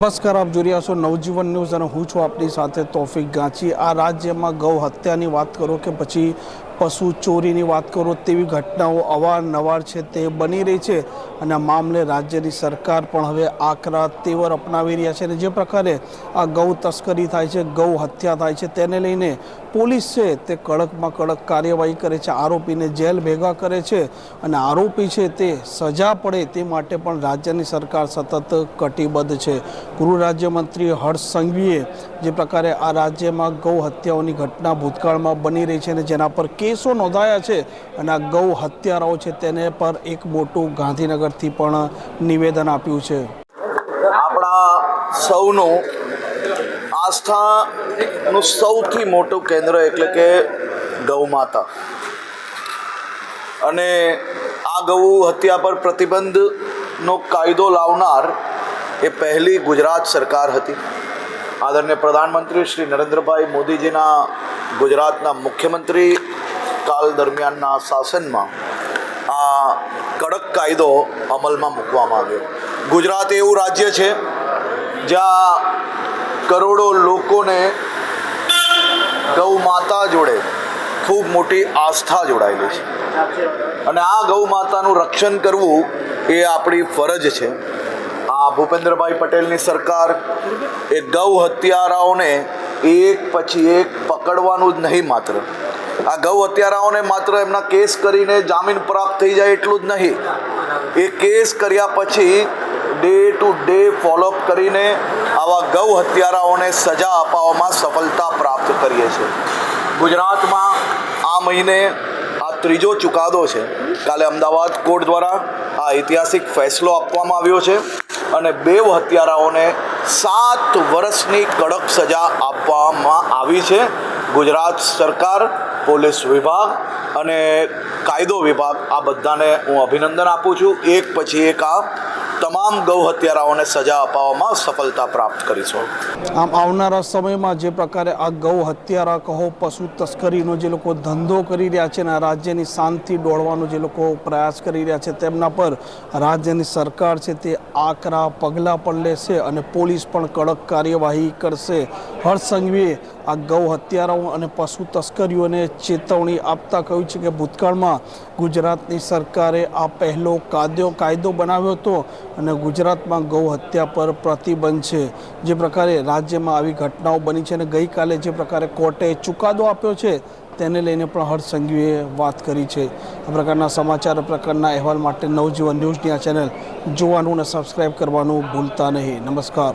નમસ્કાર, આપ જોઈ રહ્યા છો નવજીવન ન્યૂઝ અને હું છું આપની સાથે તોફિક ગાંચી. આ રાજ્યમાં ગૌ હત્યાની વાત કરો કે પછી પશુ ચોરીની વાત કરો તેવી ઘટનાઓ અવારનવાર છે તે બની રહી છે અને આ મામલે રાજ્યની સરકાર પણ હવે આકરા તેવર અપનાવી રહ્યા છે અને જે પ્રકારે આ ગૌ તસ્કરી થાય છે, ગૌ હત્યા થાય છે તેને લઈને પોલીસ છે તે કડકમાં કડક કાર્યવાહી કરે છે, આરોપીને જેલ ભેગા કરે છે અને આરોપી છે તે સજા પડે તે માટે પણ રાજ્યની સરકાર સતત કટિબદ્ધ છે. ગૃહ રાજ્યમંત્રી હર્ષ સંઘવીએ જે પ્રકારે આ રાજ્યમાં ગૌ હત્યાઓની ઘટના ભૂતકાળમાં બની રહી છે અને જેના પર કેસો નોંધાયા છે અને આ ગૌ હત્યારાઓ છે તેને પર એક મોટું ગાંધીનગરથી પણ નિવેદન આપ્યું છે. આપણા સૌનું આસ્થાનું સૌથી મોટું કેન્દ્ર એટલે કે ગૌમાતા અને આ ગૌ હત્યા પર પ્રતિબંધનો કાયદો લાવનાર એ પહેલી ગુજરાત સરકાર હતી. આદરણીય પ્રધાનમંત્રી શ્રી નરેન્દ્રભાઈ મોદીજીના ગુજરાતના મુખ્યમંત્રી કાલ દરમિયાનના શાસનમાં આ કડક કાયદો અમલમાં મૂકવામાં આવ્યો. ગુજરાત એવું રાજ્ય છે, જ્યાં કરોડો લોકોને ગૌ માતા જોડે ખૂબ મોટી આસ્થા જોડાયેલી છે. અને આ ગૌ માતાનું રક્ષણ કરવું એ આપણી ફરજ છે. આ ભૂપેન્દ્રભાઈ પટેલની સરકાર એ ગૌ હત્યારાઓને એક પછી એક પકડવાનું જ નહીં માત્ર. આ ગૌ હત્યારાઓને માત્ર એમના કેસ કરીને જામીન પ્રાપ્ત થઈ જાય એટલું જ નહીં. એ કેસ કર્યા પછી ડે ટુ ડે ફોલોઅપ કરીને આવા ગૌ હત્યારાઓને સજા અપાવવામાં સફળતા પ્રાપ્ત કરીએ છીએ. ગુજરાતમાં આ મહિને આ ત્રીજો ચુકાદો છે. કાલે અમદાવાદ કોર્ટ દ્વારા આ ઐતિહાસિક ફેસલો આપવામાં આવ્યો છે અને બે હત્યારાઓને સાત વર્ષની કડક સજા આપવામાં આવી છે. ગુજરાત સરકાર પોલીસ વિભાગ અને કાયદો વિભાગ આ બધાને હું અભિનંદન આપું છું. એક પછી એક આ તમામ ગૌ હત્યારાઓને સજા અપાવવામાં સફળતા પ્રાપ્ત કરીશું. આમ આવનારા સમયમાં જે પ્રકારે આ ગૌ હત્યારા કહો, પશુ તસ્કરીનો જે લોકો ધંધો કરી રહ્યા છે અને આ રાજ્યની શાંતિ દોડવાનો જે લોકો પ્રયાસ કરી રહ્યા છે, તેમના પર રાજ્યની સરકાર છે તે આકરા પગલાં પણ લેશે અને પોલીસ પણ કડક કાર્યવાહી કરશે. હર્ષ સંઘવીએ આ ગૌ હત્યારાઓ અને પશુ તસ્કરીઓને ચેતવણી આપતા કહ્યું છે કે ભૂતકાળમાં ગુજરાતની સરકારે આ પહેલો કાયદો કાયદો બનાવ્યો હતો અને ગુજરાતમાં ગૌ હત્યા પર પ્રતિબંધ છે. જે પ્રકારે રાજ્યમાં આવી ઘટનાઓ બની છે અને ગઈકાલે જે પ્રકારે કોર્ટે ચુકાદો આપ્યો છે તેને લઈને પણ હર્ષ વાત કરી છે. આ પ્રકારના સમાચાર પ્રકારના અહેવાલ માટે નવજીવન ન્યૂઝની આ ચેનલ જોવાનું અને સબસ્ક્રાઈબ કરવાનું ભૂલતા નહીં. નમસ્કાર.